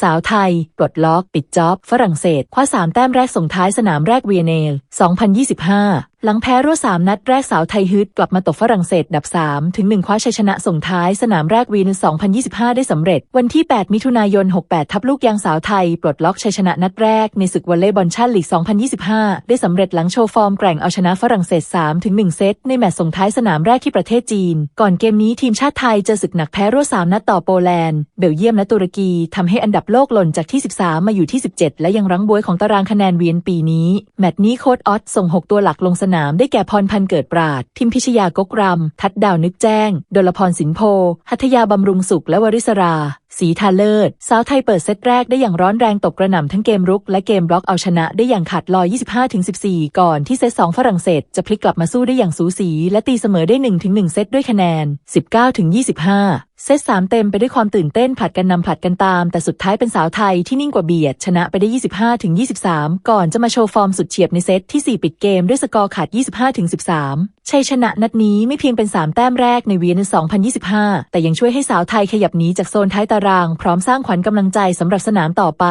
สาวไทย ปลดล็อก ปิดจ็อบ ฝรั่งเศส คว้าสามแต้มแรกส่งท้ายสนามแรกเวียเนล 2025 หลังแพ้รวดสามนัดแรกสาวไทยฮึดกลับมาตกฝรั่งเศสดับ 3 ถึง 1 คว้าชัยชนะส่งท้ายสนามแรกวีน 2025 ได้สำเร็จ วันที่ 8 มิถุนายน 68 ทับลูกยางสาวไทย ปลดล็อกชัยชนะนัดแรกในศึกวอลเลย์บอลชาติลีก 2025 ได้สำเร็จหลังโชว์ฟอร์มแกร่งเอาชนะฝรั่งเศส 3 ถึง 1 เซต ในแมตช์ส่งท้ายสนามแรกที่ประเทศจีน ก่อนเกมนี้ทีมชาติไทยเจอศึกหนักแพ้รวดสามนัดต่อโปแลนด์ เบลเยียมและตุรกีทำให้อันดับโลกหล่นจากที่ 13 มาอยู่ที่ 17 และยังรั้งบวยของตารางคะแนนเวียนปีนี้ แมตช์นี้โค้ดออสส่ง 6 ตัวหลักลงสนามได้แก่พรพันเกิดปราด ทิมพิชยากกรำทัดดาวนึกแจ้ง ดลพรสินโพ หัทยาบำรุงสุขและวริศรา สีทาเลิศสาวไทยเปิดเซตแรกได้อย่างร้อนแรงตบกระหน่ำทั้งเกมรุกและเกมบล็อกเอาชนะได้อย่างขาดลอย 25-14 ก่อนที่เซต2ฝรั่งเศสจะพลิกกลับมาสู้ได้อย่างสูสี และตีเสมอได้ 1-1 เซตด้วยคะแนน 19-25เซต3เต็มไปด้วยความตื่นเต้นผัดกันนำผัดกันตาม แต่สุดท้ายเป็นสาวไทยที่นิ่งกว่าเบียด ชนะไปได้ 25-23 ก่อนจะมาโชว์ฟอร์มสุดเฉียบในเซตที่ 4 ปิดเกมด้วยสกอร์ขาด 25-13 ชัยชนะนัดนี้ไม่เพียงเป็น 3 แต้มแรกในเวียน2025 แต่ยังช่วยให้สาวไทยขยับหนีจากโซนท้ายตารางพร้อมสร้างขวัญกำลังใจสำหรับสนามต่อไป